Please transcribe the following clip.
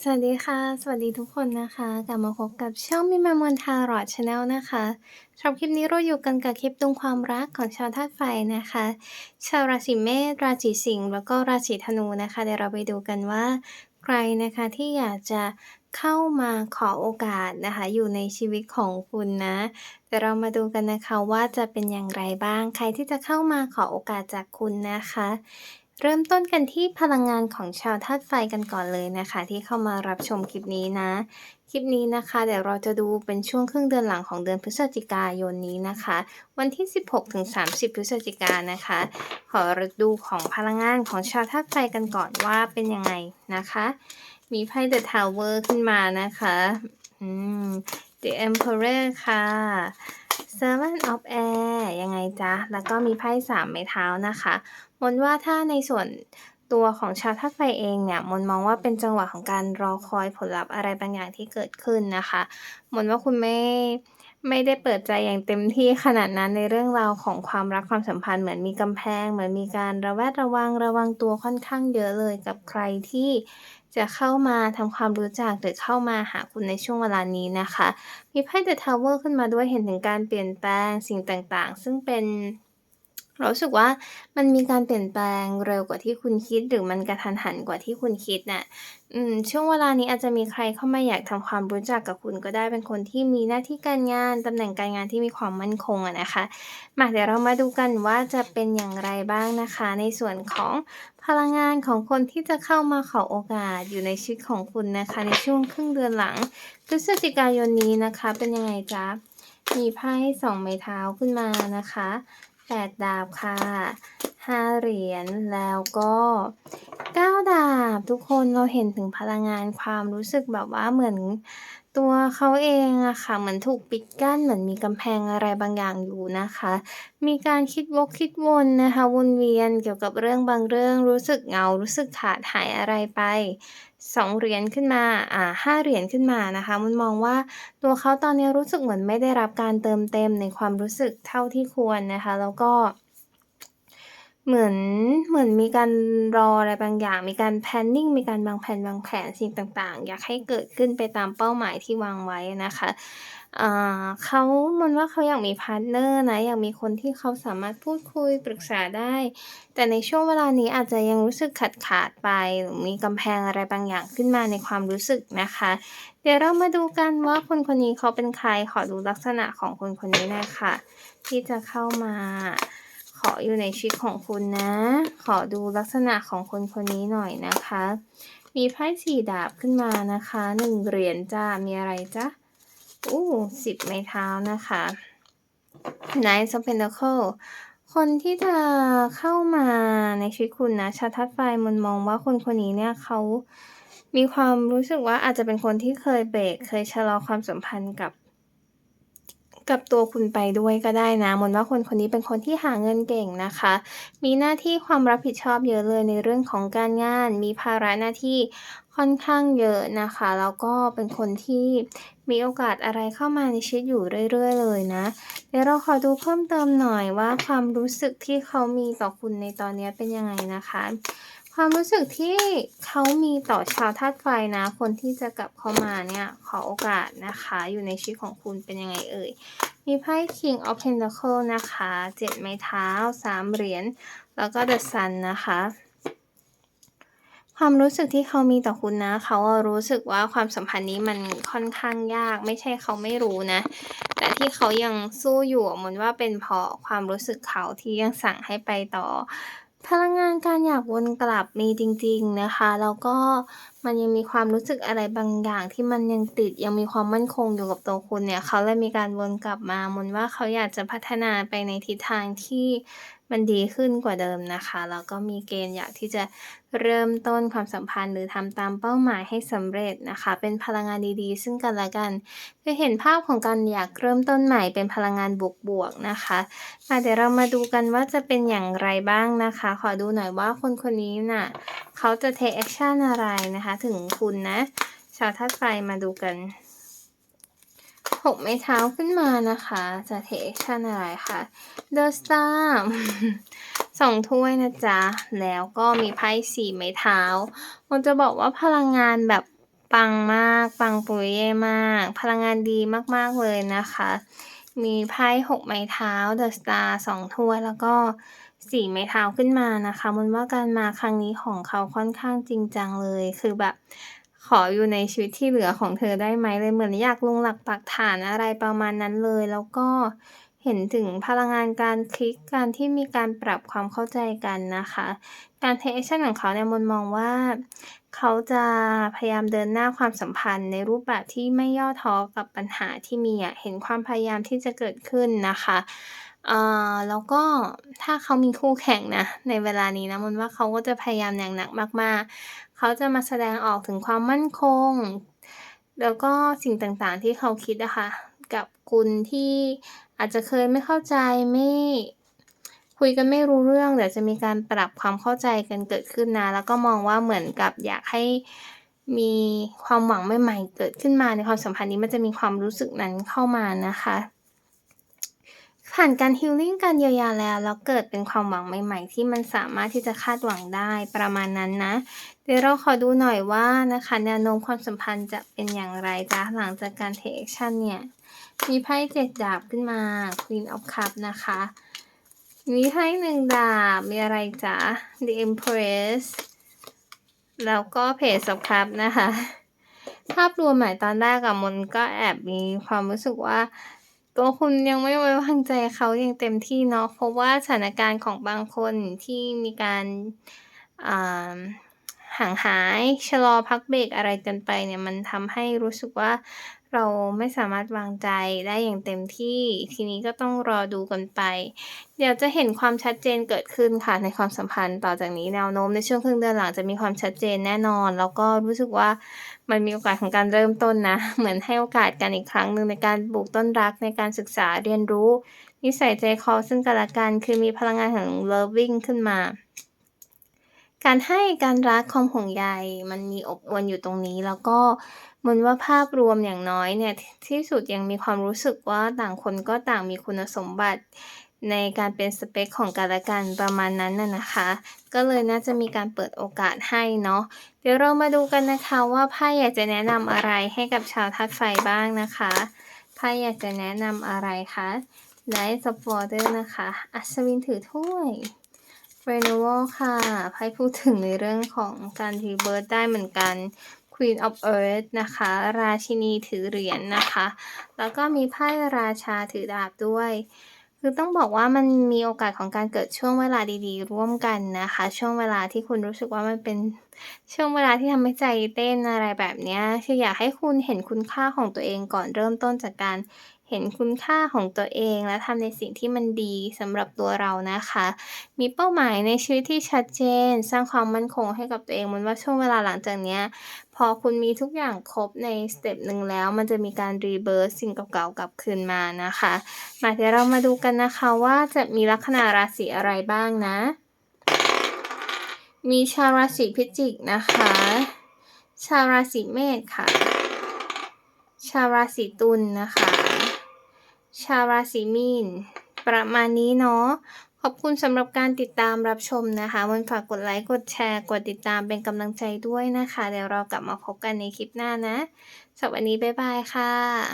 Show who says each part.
Speaker 1: สวัสดีค่ะ สวัสดีทุกคนนะคะ กลับมาพบกับช่องมิมามนทารอดชาแนลนะคะสำหรับคลิปนี้เราอยู่กันกับคลิปดวงความรักของชาวธาตุไฟนะคะ ชาวราศีเมษราศีสิงห์แล้วก็ราศีธนูนะคะ เดี๋ยวเราไปดูกันว่า ใครนะคะที่อยากจะเข้ามาขอโอกาสนะคะ อยู่ในชีวิตของคุณนะเดี๋ยวเรามาดูกันนะคะว่าจะเป็นอย่างไรบ้าง ใครที่จะเข้ามาขอโอกาสจากคุณนะคะ เริ่มต้นกันที่พลังงานของชาวธาตุไฟกันก่อนเลยนะคะ ที่เข้ามารับชมคลิปนี้นะ คลิปนี้นะคะ เดี๋ยวเราจะดูเป็นช่วงครึ่งเดือนหลังของเดือนพฤศจิกายนนี้นะคะ วันที่ 16ถึง30 พฤศจิกายนนะคะ ขอดูของพลังงานของชาวธาตุไฟกันก่อนว่าเป็นยังไงนะคะ มีไพ่ The Tower ขึ้นมานะคะอืม The Emperor ค่ะ Seven of Air ยังไงจ๊ะ แล้วก็มีไพ่สามไม้เท้านะคะ มนว่าถ้าในส่วนตัวของชาวธาตุไฟเองเนี่ย มนมองว่าเป็นจังหวะของการรอคอยผลลัพธ์อะไรบางอย่างที่เกิดขึ้นนะคะ มนว่าคุณไม่ไม่ได้เปิดใจอย่างเต็มที่ขนาดนั้นในเรื่องราวของความรักความสัมพันธ์เหมือนมีกำแพง เหมือนมีการระแวดระวังระวังตัวค่อนข้างเยอะเลยกับใครที่ จะเข้ามาทำความรู้จักหรือเข้ามาหาคุณในช่วงเวลานี้นะคะ มีไพ่เดอะทาวเวอร์ขึ้นมาด้วยเห็นถึงการเปลี่ยนแปลงสิ่งต่างๆ ซึ่งเป็น เรารู้สึกว่ามันมีการเปลี่ยนแปลงเร็วกว่าที่คุณคิด หรือมันกระทันหันกว่าที่คุณคิดน่ะอืมช่วงเวลานี้อาจจะมีใครเข้ามาอยากทำความรู้จักกับคุณก็ได้เป็นคนที่มีหน้าที่การงานตำแหน่งการงานที่มีความมั่นคงอะนะคะมาเดี๋ยวเรามาดูกันว่าจะเป็นอย่างไรบ้างนะคะ ในส่วนของพลังงานของคนที่จะเข้ามาขอโอกาสอยู่ในชีวิตของคุณนะคะ ในช่วงครึ่งเดือนหลังพฤศจิกายนนี้นะคะ เป็นยังไงจ๊ะมีไพ่สองไม้เท้าขึ้นมานะคะ แปดดาบค่ะห้าเหรียญแล้วก็เก้าดาบทุกคนเราเห็นถึงพลังงานความรู้สึกแบบว่าเหมือน ตัวเขาเองอะค่ะ เหมือนถูกปิดกั้น เหมือนมีกำแพงอะไรบางอย่างอยู่นะคะ มีการคิดวกคิดวนนะคะ วนเวียนเกี่ยวกับเรื่องบางเรื่อง รู้สึกเหงา รู้สึกขาดหายอะไรไปสองเหรียญขึ้นมา อ่าห้าเหรียญขึ้นมานะคะ มันมองว่าตัวเขาตอนนี้รู้สึกเหมือนไม่ได้รับการเติมเต็มในความรู้สึกเท่าที่ควรนะคะ แล้วก็ เหมือน เหมือนมีการรออะไรบางอย่าง มีการ planning มีการวางแผนวางแผนสิ่งต่าง ๆ อยากให้เกิดขึ้นไปตามเป้าหมายที่วางไว้นะคะ อ่า เขามนว่าเขาอยากมีพาร์ตเนอร์นะ อยากมีคนที่เขาสามารถพูดคุยปรึกษาได้ แต่ในช่วงเวลานี้อาจจะยังรู้สึกขาดๆไป หรือมีกำแพงอะไรบางอย่างขึ้นมาในความรู้สึกนะคะ เดี๋ยวเรามาดูกันว่าคนคนนี้เขาเป็นใคร ขอดูลักษณะของคนคนนี้หน่อยค่ะที่จะเข้ามา ขออยู่ในชีวิตของคุณนะ ขอดูลักษณะของคนคนนี้หน่อยนะคะ มีไพ่สี่ดาบขึ้นมานะคะหนึ่งเหรียญจ้า มีอะไรจ๊ะอู้สิบไม้เท้านะคะ Knight of Pentacles คนที่จะเข้ามาในชีวิตคุณนะ ชาวธาตุไฟมันมองว่าคนคนนี้เนี่ยเขามีความรู้สึกว่าอาจจะเป็นคนที่เคยเบรกเคยชะลอความสัมพันธ์กับ กับตัวคุณไปด้วยก็ได้นะมนว่าคนคนนี้เป็นคนที่หาเงินเก่งนะคะ มีหน้าที่ความรับผิดชอบเยอะเลยในเรื่องของการงาน มีภาระหน้าที่ค่อนข้างเยอะนะคะ แล้วก็เป็นคนที่มีโอกาสอะไรเข้ามาในชีวิตอยู่เรื่อย ๆ เลยนะเดี๋ยวเราขอดูเพิ่มเติมหน่อยว่าความรู้สึกที่เขามีต่อคุณในตอนนี้เป็นยังไงนะคะ ความรู้สึกที่เขามีต่อชาวธาตุไฟนะ คนที่จะกลับเข้ามาเนี่ย ขอโอกาสนะคะ อยู่ในชีวิตของคุณเป็นยังไงเอ่ย มีไพ่ King of Pentacles นะคะเจ็ดไม้เท้าสามเหรียญ แล้วก็ The Sun นะคะ ความรู้สึกที่เขามีต่อคุณนะ เขารู้สึกว่าความสัมพันธ์นี้มันค่อนข้างยาก ไม่ใช่เขาไม่รู้นะ แต่ที่เขายังสู้อยู่อะมนว่าเป็นเพราะความรู้สึกเขาที่ยังสั่งให้ไปต่อ พลังงานการอยากวนกลับมีจริง ๆนะคะ แล้วก็มันยังมีความรู้สึกอะไรบางอย่างที่มันยังติดยังมีความมั่นคงอยู่กับตัวคุณเนี่ย เขาเลยมีการวนกลับมามนว่าเขาอยากจะพัฒนาไปในทิศทางที่ มันดีขึ้นกว่าเดิมนะคะ แล้วก็มีเกณฑ์อยากที่จะเริ่มต้นความสัมพันธ์ หรือทำตามเป้าหมายให้สำเร็จนะคะ เป็นพลังงานดีๆ ซึ่งกันและกันคือเห็นภาพของการอยากเริ่มต้นใหม่เป็นพลังงานบวกๆนะคะมาเดี๋ยวเรามาดูกันว่าจะเป็นอย่างไรบ้างนะคะ ขอดูหน่อยว่าคนคนนี้น่ะเขาจะ take action อะไรนะคะ ถึงคุณนะ ชาวธาตุไฟมาดูกัน หกไม้เท้าขึ้นมานะคะ จะ take action อะไรคะ The Star สองถ้วยนะจ๊ะ แล้วก็มีไพ่สี่ไม้เท้ามันจะบอกว่าพลังงานแบบปังมาก ปังปุริเย่มาก พลังงานดีมาก ๆ เลยนะคะ มีไพ่หกไม้เท้า The Star สองถ้วยแล้วก็สี่ไม้เท้าขึ้นมานะคะมันว่าการมาครั้งนี้ของเขาค่อนข้างจริงจังเลย คือแบบ ขออยู่ในชีวิตที่เหลือของเธอได้ไหมเลยเหมือนอยากลงหลักปักฐานอะไรประมาณนั้นเลย แล้วก็เห็นถึงพลังงานการคลิกการที่มีการปรับความเข้าใจกันนะคะ การเทคแอคชั่นของเขาเนี่ยมนมองว่า เขาจะพยายามเดินหน้าความสัมพันธ์ในรูปแบบที่ไม่ย่อท้อกับปัญหาที่มีอะเห็นความพยายามที่จะเกิดขึ้นนะคะเอ่าแล้วก็ถ้าเขามีคู่แข่งนะในเวลานี้นะมนว่าเขาก็จะพยายามอย่างหนักมาก ๆ เขาจะมาแสดงออกถึงความมั่นคง แล้วก็สิ่งต่างๆที่เขาคิดอะคะกับคุณที่อาจจะเคยไม่เข้าใจไม่คุยกันไม่รู้เรื่องเดี๋ยวจะมีการปรับความเข้าใจกันเกิดขึ้นนะ แล้วก็มองว่าเหมือนกับอยากให้มีความหวังใหม่ๆเกิดขึ้นมาในความสัมพันธ์นี้มันจะมีความรู้สึกนั้นเข้ามานะคะ ผ่านการ healing การเยียวยาแล้ว แล้วเกิดเป็นความหวังใหม่ ๆ ที่มันสามารถที่จะคาดหวังได้ประมาณนั้นนะ เดี๋ยวเราขอดูหน่อยว่านะคะแนวโน้มความสัมพันธ์จะเป็นอย่างไรจ๊ะหลังจากการ take action เนี่ย มีไพ่เจ็ดดาบขึ้นมา Queen of Cups นะคะ มีไพ่หนึ่งดาบ มีอะไรจ๊ะ The Empress แล้วก็ Page of Cups นะคะ ภาพรวมอะตอนแรกอะมนก็แอบมีความรู้สึกว่า ตัวคุณยังไม่ไว้วางใจเขาอย่างเต็มที่เนาะ เพราะว่าสถานการณ์ของบางคนที่มีการอ่าห่างหาย ชะลอพักเบรกอะไรกันไปเนี่ย มันทำให้รู้สึกว่า เราไม่สามารถวางใจได้อย่างเต็มที่ ทีนี้ก็ต้องรอดูกันไป เดี๋ยวจะเห็นความชัดเจนเกิดขึ้นค่ะในความสัมพันธ์ต่อจากนี้แนวโน้มในช่วงครึ่งเดือนหลังจะมีความชัดเจนแน่นอน แล้วก็รู้สึกว่ามันมีโอกาสของการเริ่มต้นนะ เหมือนให้โอกาสกันอีกครั้งหนึ่งในการปลูกต้นรักในการศึกษาเรียนรู้ นิสัยใจคอซึ่งกันและกันคือมีพลังงานของ loving ขึ้นมา การให้การรักความห่วงใยมันมีอบอวลอยู่ตรงนี้ แล้วก็มันว่าภาพรวมอย่างน้อยเนี่ยที่สุดยังมีความรู้สึกว่าต่างคนก็ต่างมีคุณสมบัติในการเป็นสเปกของกันและกันประมาณนั้นน่ะนะคะ ก็เลยน่าจะมีการเปิดโอกาสให้เนาะเดี๋ยวเรามาดูกันนะคะว่าไพ่อยากจะแนะนำอะไรให้กับชาวธาตุไฟบ้างนะคะไพ่อยากจะแนะนำอะไรคะ Knight of Water นะคะ อัศวินถือถ้วย Renewal ค่ะไพ่พูดถึงในเรื่องของการ rebirth ได้เหมือนกัน Queen of Earth นะคะ ราชินีถือเหรียญนะคะ แล้วก็มีไพ่ราชาถือดาบด้วย คือต้องบอกว่ามันมีโอกาสของการเกิดช่วงเวลาดีๆ ร่วมกันนะคะ ช่วงเวลาที่คุณรู้สึกว่ามันเป็นช่วงเวลาที่ทำให้ใจเต้นอะไรแบบนี้คืออยากให้คุณเห็นคุณค่าของตัวเองก่อนเริ่มต้นจากการ เห็นคุณค่าของตัวเอง และทำในสิ่งที่มันดีสำหรับตัวเรานะคะ มีเป้าหมายในชีวิตที่ชัดเจน สร้างความมั่นคงให้กับตัวเองมนว่าช่วงเวลาหลังจากเนี้ยพอคุณมีทุกอย่างครบในสเต็ปหนึ่งแล้ว มันจะมีการ rebirth สิ่งเก่าๆกลับคืนมานะคะมาเดี๋ยวเรามาดูกันนะคะว่าจะมีลัคนาราศีอะไรบ้างนะ มีชาวราศีพิจิกนะคะ ชาวราศีเมษค่ะ ชาวราศีตุลนะคะ ชาวราศีมีน ประมาณนี้เนาะ ขอบคุณสำหรับการติดตามรับชมนะคะ มันฝากกดไลค์ กดแชร์ กดติดตามเป็นกำลังใจด้วยนะคะ เดี๋ยวเรากลับมาพบกันในคลิปหน้านะสำหรับวันนี้บ๊ายบายค่ะ